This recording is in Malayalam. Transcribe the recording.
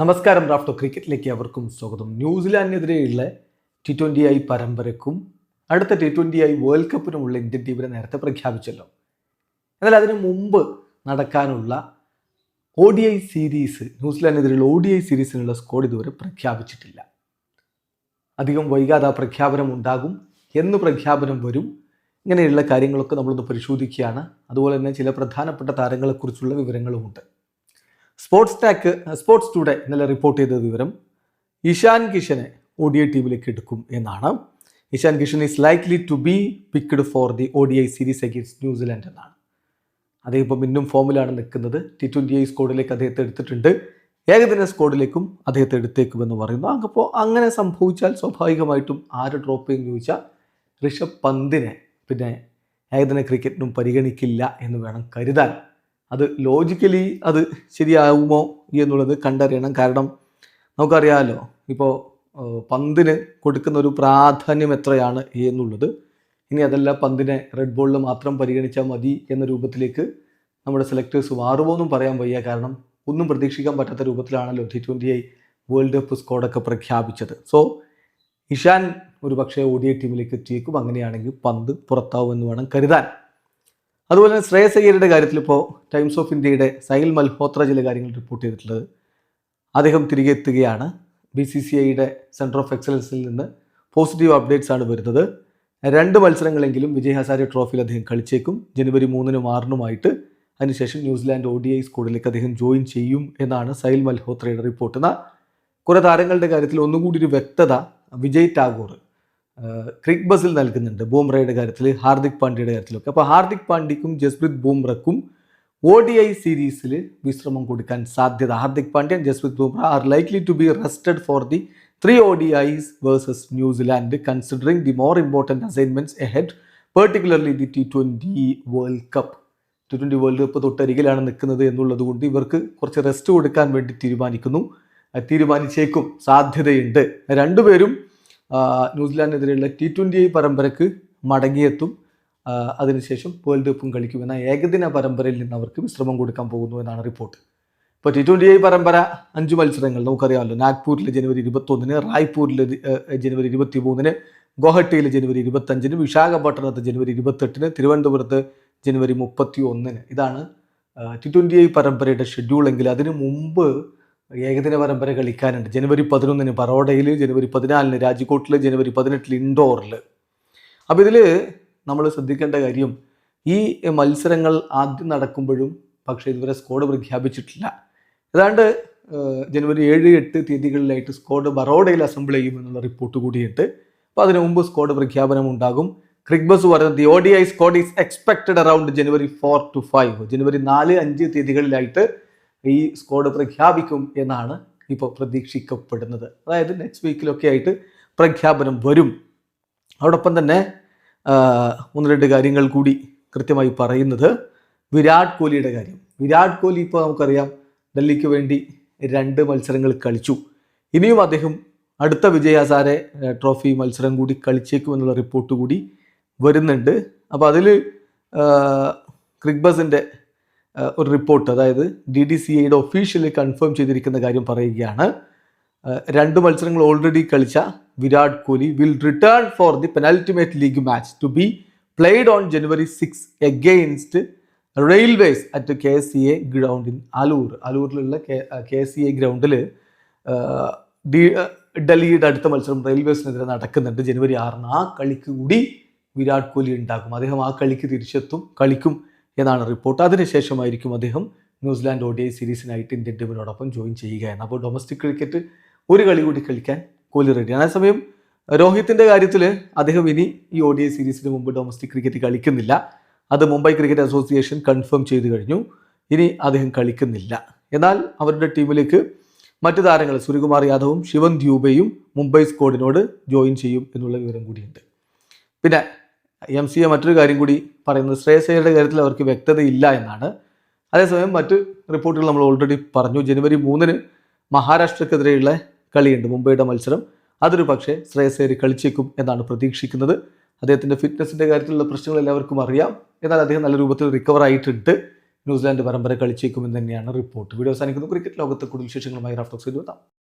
നമസ്കാരം റാഫ്റ്റോ ക്രിക്കറ്റിലേക്ക് അവർക്കും സ്വാഗതം. ന്യൂസിലാൻഡിനെതിരെയുള്ള ടി ട്വന്റി ഐ പരമ്പരക്കും അടുത്ത ടി ട്വന്റി ഐ വേൾഡ് കപ്പിനുമുള്ള ഇന്ത്യൻ ടീമിനെ നേരത്തെ പ്രഖ്യാപിച്ചല്ലോ. എന്നാൽ അതിനു മുമ്പ് നടക്കാനുള്ള ഒ ഡി ഐ സീരീസ് ന്യൂസിലാൻഡിനെതിരെയുള്ള ഒ ഡി ഐ സീരീസിനുള്ള സ്കോഡ് ഇതുവരെ പ്രഖ്യാപിച്ചിട്ടില്ല. അധികം വൈകാതെ ആ പ്രഖ്യാപനം ഉണ്ടാകും. എന്ന് പ്രഖ്യാപനം വരും. ഇങ്ങനെയുള്ള കാര്യങ്ങളൊക്കെ നമ്മളൊന്ന് പരിശോധിക്കുകയാണ്. അതുപോലെ തന്നെ ചില പ്രധാനപ്പെട്ട താരങ്ങളെക്കുറിച്ചുള്ള വിവരങ്ങളുമുണ്ട്. സ്പോർട്സ് ടാക്ക് സ്പോർട്സ് ടുഡേ ഇന്നലെ റിപ്പോർട്ട് ചെയ്ത വിവരം ഇഷാൻ കിഷനെ ഒ ഡി ഐ ടീമിലേക്ക് എടുക്കും എന്നാണ്. Ishan Kishan is likely to be picked for the O D I series against New Zealand എന്നാണ്. അദ്ദേഹം ഇപ്പം ഇന്നും ഫോമിലാണ് നിൽക്കുന്നത്. ടി ട്വന്റി ഐ സ്കോഡിലേക്ക് അദ്ദേഹത്തെ എടുത്തിട്ടുണ്ട്. ഏകദിന സ്കോഡിലേക്കും അദ്ദേഹത്തെ എടുത്തേക്കുമെന്ന് പറയുന്നു. അപ്പോൾ അങ്ങനെ സംഭവിച്ചാൽ സ്വാഭാവികമായിട്ടും ആര് ഡ്രോപ്പ് ചെയ്യും ചോദിച്ചാൽ ഋഷഭ് പന്തിനെ. പിന്നെ ഏകദിന ക്രിക്കറ്റിനും പരിഗണിക്കില്ല എന്ന് വേണം കരുതാൻ. അത് ലോജിക്കലി അത് ശരിയാകുമോ എന്നുള്ളത് കണ്ടറിയണം. കാരണം നമുക്കറിയാമല്ലോ ഇപ്പോൾ പന്തിന് കൊടുക്കുന്ന ഒരു പ്രാധാന്യം എത്രയാണ് എന്നുള്ളത്. ഇനി അതല്ല പന്തിനെ റെഡ് ബോളിൽ മാത്രം പരിഗണിച്ചാൽ മതി എന്ന രൂപത്തിലേക്ക് നമ്മുടെ സെലക്ടേഴ്സ് മാറുമോ എന്നും പറയാൻ വയ്യ. കാരണം ഒന്നും പ്രതീക്ഷിക്കാൻ പറ്റാത്ത രൂപത്തിലാണല്ലോ T twenty I world cup സ്കോഡൊക്കെ പ്രഖ്യാപിച്ചത്. സോ ഇഷാൻ ഒരു പക്ഷേ ഒ ഡി ടീമിലേക്ക് എത്തിയേക്കും. അങ്ങനെയാണെങ്കിൽ പന്ത് പുറത്താവുമെന്ന് വേണം കരുതാൻ. അതുപോലെ തന്നെ ശ്രേയസ് അയ്യരുടെ കാര്യത്തിൽ ഇപ്പോൾ ടൈംസ് ഓഫ് ഇന്ത്യയുടെ സൈൽ മൽഹോത്ര ചില കാര്യങ്ങൾ റിപ്പോർട്ട് ചെയ്തിട്ടുള്ളത് അദ്ദേഹം തിരികെ എത്തുകയാണ്. ബി സി സി ഐയുടെ സെന്റർ ഓഫ് എക്സലൻസിൽ നിന്ന് പോസിറ്റീവ് അപ്ഡേറ്റ്സ് ആണ് വരുന്നത്. രണ്ട് മത്സരങ്ങളെങ്കിലും വിജയ് ഹസാരെ ട്രോഫിയിൽ അദ്ദേഹം കളിച്ചേക്കും. ജനുവരി മൂന്നിനും ആറിനുമായിട്ട് അതിനുശേഷം New Zealand O D I സ്കോഡിലേക്ക് അദ്ദേഹം ജോയിൻ ചെയ്യും എന്നാണ് സൈൽ മൽഹോത്രയുടെ റിപ്പോർട്ട് എന്നാൽ കുറേ താരങ്ങളുടെ കാര്യത്തിൽ ഒന്നുകൂടി ഒരു വ്യക്തത വിജയ് ടാഗോർ ക്രിക് ബസിൽ നൽകുന്നുണ്ട് ബൂംറയുടെ കാര്യത്തിൽ ഹാർദിക് പാണ്ഡ്യയുടെ കാര്യത്തിലൊക്കെ. അപ്പോൾ ഹാർദിക് പാണ്ഡ്യക്കും ജസ്പ്രീത് ബൂംറക്കും ഒ ഡി ഐ സീരീസിൽ വിശ്രമം കൊടുക്കാൻ സാധ്യത. Hardik Pandian Jasprit Bumrah are likely to be rested for the three O D Is versus New Zealand considering the more important assignments ahead particularly the T twenty world cup T twenty world cup തൊട്ടരികിലാണ് നിൽക്കുന്നത് എന്നുള്ളത് കൊണ്ട് ഇവർക്ക് കുറച്ച് റെസ്റ്റ് കൊടുക്കാൻ വേണ്ടി തീരുമാനിക്കുന്നു. തീരുമാനിച്ചേക്കും. സാധ്യതയുണ്ട്. രണ്ടുപേരും ന്യൂസിലാൻഡിനെതിരെയുള്ള ടി ട്വന്റി പരമ്പരക്ക് മടങ്ങിയെത്തും. അതിനുശേഷം വേൾഡ് കപ്പും കളിക്കുമെന്ന ഏകദിന പരമ്പരയിൽ നിന്ന് അവർക്ക് വിശ്രമം കൊടുക്കാൻ പോകുന്നു എന്നാണ് റിപ്പോർട്ട്. ഇപ്പോൾ ടി ട്വന്റി പരമ്പര അഞ്ച് മത്സരങ്ങൾ നമുക്കറിയാമല്ലോ. നാഗ്പൂരിൽ ജനുവരി ഇരുപത്തൊന്നിന് റായ്പൂരിൽ ജനുവരി ഇരുപത്തി മൂന്നിന് ഗുവാഹട്ടിയിൽ ജനുവരി ഇരുപത്തഞ്ചിന് വിശാഖപട്ടണത്ത് ജനുവരി ഇരുപത്തെട്ടിന് തിരുവനന്തപുരത്ത് ജനുവരി മുപ്പത്തി ഒന്നിന് ഇതാണ് ടി ട്വന്റി പരമ്പരയുടെ ഷെഡ്യൂൾ എങ്കിൽ അതിനു മുമ്പ് ഏകദിന പരമ്പര കളിക്കാനുണ്ട്. ജനുവരി പതിനൊന്നിന് ബറോഡയിൽ ജനുവരി പതിനാലിന് രാജ്കോട്ടിൽ ജനുവരി പതിനെട്ടിൽ ഇൻഡോറിൽ അപ്പോൾ ഇതിൽ നമ്മൾ ശ്രദ്ധിക്കേണ്ട കാര്യം ഈ മത്സരങ്ങൾ ആദ്യം നടക്കുമ്പോഴും പക്ഷേ ഇതുവരെ സ്കോഡ് പ്രഖ്യാപിച്ചിട്ടില്ല. ഏതാണ്ട് ജനുവരി ഏഴ് എട്ട് തീയതികളിലായിട്ട് സ്കോഡ് ബറോഡയിൽ അസംബിൾ ചെയ്യുമെന്നുള്ള റിപ്പോർട്ട് കൂടിയിട്ട് അപ്പോൾ അതിനു മുമ്പ് സ്കോഡ് പ്രഖ്യാപനം ഉണ്ടാകും. ക്രിക്ബസ് പറയുന്നത് the O squad is expected around January four to five ജനുവരി നാല് അഞ്ച് തീയതികളിലായിട്ട് ഈ സ്ക്വാഡ് പ്രഖ്യാപിക്കും എന്നാണ് ഇപ്പോൾ പ്രതീക്ഷിക്കപ്പെടുന്നത്. അതായത് നെക്സ്റ്റ് വീക്കിലൊക്കെ ആയിട്ട് പ്രഖ്യാപനം വരും. അതോടൊപ്പം തന്നെ ഒന്ന് രണ്ട് കാര്യങ്ങൾ കൂടി കൃത്യമായി പറയുന്നത്. വിരാട് കോഹ്ലിയുടെ കാര്യം. വിരാട് കോഹ്ലി ഇപ്പോൾ നമുക്കറിയാം ഡൽഹിക്ക് വേണ്ടി രണ്ട് മത്സരങ്ങൾ കളിച്ചു. ഇനിയും അദ്ദേഹം അടുത്ത വിജയാസാരെ ട്രോഫി മത്സരം കൂടി കളിച്ചേക്കും എന്നുള്ള റിപ്പോർട്ട് കൂടി വരുന്നുണ്ട്. അപ്പോൾ അതിൽ ക്രിക്ബസിന്റെ ഒരു റിപ്പോർട്ട് അതായത് ഡി ഡി സി ഐയുടെ ഒഫീഷ്യലി കൺഫേം ചെയ്തിരിക്കുന്ന കാര്യം പറയുകയാണ്. രണ്ട് മത്സരങ്ങൾ ഓൾറെഡി കളിച്ച Virat Kohli will return for the penultimate league match to be played on January six against Railways at K C A ground in Alur അലൂരിലുള്ള K C A ഗ്രൗണ്ടിൽ ഡി ഡൽഹിയുടെ അടുത്ത മത്സരം റെയിൽവേസിനെതിരെ നടക്കുന്നുണ്ട്. ജനുവരി ആറിന് ആ കളിക്ക് കൂടി വിരാട് കോഹ്ലി ഉണ്ടാകും. അദ്ദേഹം ആ കളിക്ക് തിരിച്ചെത്തും കളിക്കും. എന്നാണ് റിപ്പോർട്ട്. അതിനുശേഷമായിരിക്കും അദ്ദേഹം New Zealand O D I സീരീസിനായിട്ട് Indian ടീമിനോടൊപ്പം ജോയിൻ ചെയ്യുക എന്ന് അപ്പോൾ ഡൊമസ്റ്റിക് ക്രിക്കറ്റ് ഒരു കളി കൂടി കളിക്കാൻ കോഹ്ലി റെഡിയാണ് അതേസമയം രോഹിത്തിന്റെ കാര്യത്തിൽ അദ്ദേഹം ഇനി ഈ ഒ ഡി ഐ സീരീസിന് മുമ്പ് ഡൊമസ്റ്റിക് ക്രിക്കറ്റ് കളിക്കുന്നില്ല. അത് മുംബൈ ക്രിക്കറ്റ് അസോസിയേഷൻ കൺഫേം ചെയ്തു കഴിഞ്ഞു. ഇനി അദ്ദേഹം കളിക്കുന്നില്ല. എന്നാൽ അവരുടെ ടീമിലേക്ക് മറ്റു താരങ്ങൾ സൂര്യകുമാർ യാദവും ശിവൻ ദ്യൂബയും മുംബൈ സ്ക്വാഡിനോട് ജോയിൻ ചെയ്യും എന്നുള്ള വിവരം കൂടിയുണ്ട്. പിന്നെ എം സി എ മറ്റൊരു കാര്യം കൂടി പറയുന്നത് ശ്രേയസയുടെ കാര്യത്തിൽ അവർക്ക് വ്യക്തതയില്ല എന്നാണ്. അതേസമയം മറ്റ് റിപ്പോർട്ടുകൾ നമ്മൾ ഓൾറെഡി പറഞ്ഞു. ജനുവരി മൂന്നിന് മഹാരാഷ്ട്രക്കെതിരെയുള്ള കളിയുണ്ട് മുംബൈയുടെ മത്സരം. അതൊരു പക്ഷേ ശ്രേയസേരി കളിച്ചേക്കും എന്നാണ് പ്രതീക്ഷിക്കുന്നത്. അദ്ദേഹത്തിന്റെ ഫിറ്റ്നസിന്റെ കാര്യത്തിലുള്ള പ്രശ്നങ്ങൾ എല്ലാവർക്കും അറിയാം. എന്നാൽ അദ്ദേഹം നല്ല രൂപത്തിൽ റിക്കവർ ആയിട്ടുണ്ട്. ന്യൂസിലാൻഡ് പരമ്പര കളിച്ചേക്കുമെന്ന് തന്നെയാണ് റിപ്പോർട്ട്. വീഡിയോ അവസാനിക്കുന്നു. ക്രിക്കറ്റ് ലോകത്തെ കൂടുതൽ വിശേഷങ്ങളുമായി റാഫ്റ്റോക്സ് എത്താം